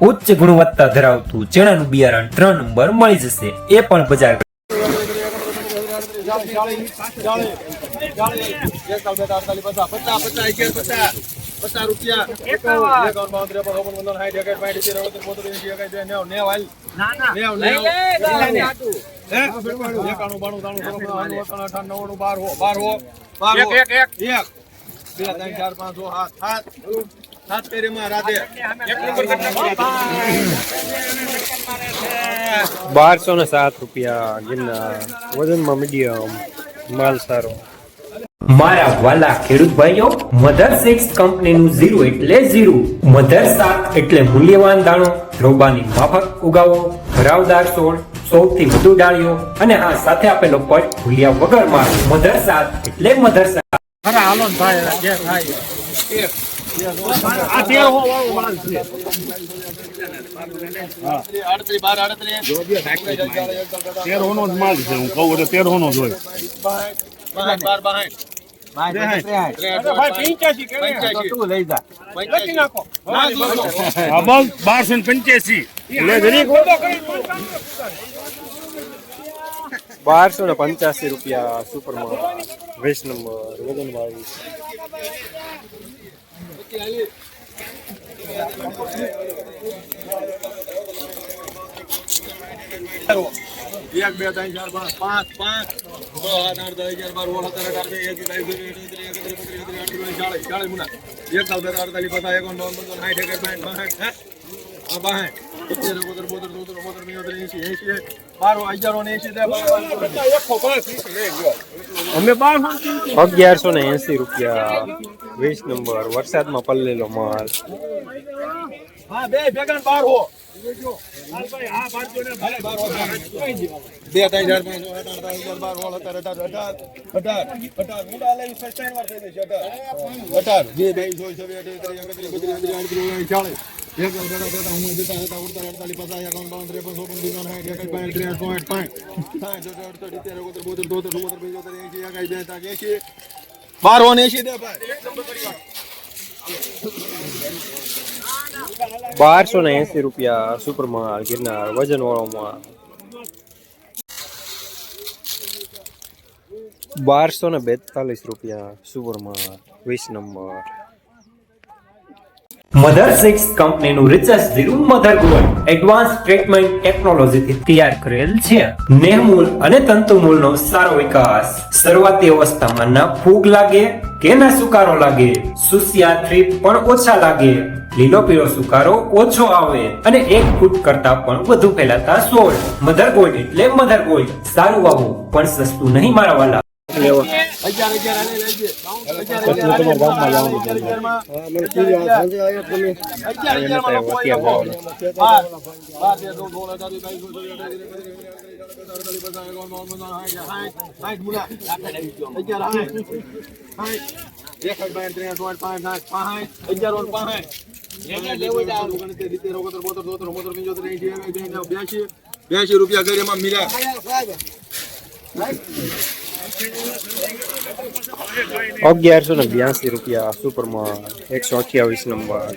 ઉચ્ચ ગુણવત્તા ધરાવતું ચણાનું બિયારણ ત્રણ નંબર મળી જશે એ પણ બજાર હે? બાર હો બાર હો બાર હો એક એક બે ત્રણ ચાર પાંચ છ સાત સાત સાત પેરીમાં રાધે. એક નંબર બારસો ને સાત રૂપિયા ગિરનાર. વજનમાં મીડિયમ માલ સારો. મારા વાલા ખેડૂત ભાઈઓ મધર સિક્સ કંપનીનું ઝીરો એટલે ઝીરો. મધર સાત એટલે મૂલ્યવાન દાણો રોબાની માફક ઉગાવો ભરાવદાર છોડ સૌથી વધુ ડાળીઓ અને હા સાથે આપેલો પટ ભૂલ્યા વગરમાં મધર સાત એટલે મધર સાત. આડત્રીસ બાર જ માલ છે હું કહું એટલે તેરહોનો જ હોય. બારસો ને પંચ્યાસી. બારસો ને પંચ્યાસી રૂપિયા સુપરમાં વીસ નંબર વજન બાવીસ. એક બે ત્રણ ચાર પાંચ પાંચ પાંચ છ સાત આઠ દસ અગિયાર બાર ઓળ સત્તર અઢાર પચીસ, અડત્રીસ, ચાલીસ ચાલીસ મુના એક સાલ બે અડતાલીસ પચાસ એકાવન નવ પંદર સાઠ એકસઠ બાસઠ બાસઠ હા બાસઠ સિત્તેર એકોતેર એંસી એંસી બારો એંસી અમે અગિયારસો ને એસી રૂપિયા વીસ નંબર વરસાદમાં પલ્લેલો માલ. હા બે ત્રણ હજાર બાર અઢાર અઢાર અઢાર અઢાર ઊંડા લઈ વાર થઈ જશે અઢાર. અઢાર. બે ચાલીસ. એક બે ત્રણ ચાર હું જતા હતા ઉડતા અડતાલીસ પચાસ એકાવન બાવન ત્રેપન ચોપન પંચાવન સાઠ એકસઠ બાસઠ ત્રેસઠ ચોસઠ પાંચ સાઠ અડસઠ અડસઠ સિત્તેર એકોતેર બોતેર તોતેર ચુમ્મોતેર પંચોતેર એંસી એકાસી બેતાલીસ એંસી બાર ને એંસી દે ભાઈ બારસો ને એસી રૂપિયા સુપર માલ ગિરનાર વજન વાળો બારસો ને બેતાલીસ રૂપિયા સુપર માલ વીસ નંબર. મધર સિક્સ કંપનીનું research ઝીરું mother gold advance treatment ટેકનોલોજીથી તૈયાર કરેલ છે. નેહમૂલ અને તંતુમૂલનો સારો વિકાસ. શરૂઆતી અવસ્થામાં ના ફૂગ લાગે કે ના સુકારો લાગે? સુસિયા થ્રીપ પણ ઓછા લાગે. લીલો પીળો સુકારો ઓછો આવે અને એક ફૂટ કરતા પણ વધુ ફેલાતા સોળ. મધર ગોલ્ડ એટલે મધર ગોલ્ડ સારું વાવું, પણ સસ્તું નહીં મારા વાલા. અગિયાર અગિયાર આને લેજે અગિયાર અગિયાર અગિયાર બ્યાસી. રૂપિયા ગરીમાં મીરા અગિયારસો ને બ્યાસી રૂપિયા સુપર માલ એકસો અઠ્યાવીસ નંબર.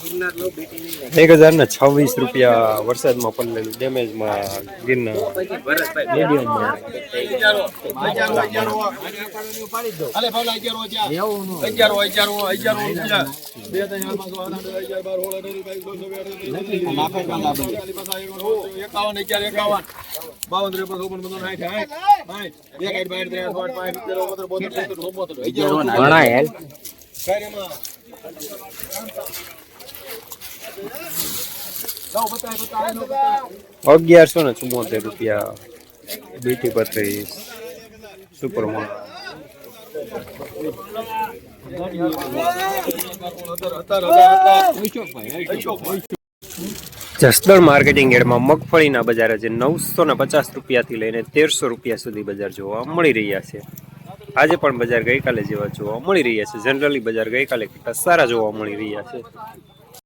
એક હજાર ને છવ્વીસ રૂપિયા વરસાદમાં પડેલું ડેમેજમાં ગિરનાર. મીડિયમમાં બાવન ત્રેપન ચોપન પંદર સાઠ સાઠ એક આઠ બાર ત્રણ આઠ પાંચ સિત્તેર ઓગણત્રીસ બોતેર નવ પચાસ પચાસ નવ પચાસ અગિયારસો ને ચુમ્મોતેર રૂપિયા બીટી પત્રીસ મોલ જસદણ માર્કેટિંગ એડમાં મગફળીના બજાર આજે નવસો ને પચાસ રૂપિયાથી લઈને તેરસો રૂપિયા સુધી બજાર જોવા મળી રહ્યા છે. આજે પણ બજાર ગઈકાલે જેવા જોવા મળી રહ્યા છે. જનરલી બજાર ગઈકાલે કરતાં સારા જોવા મળી રહ્યા છે.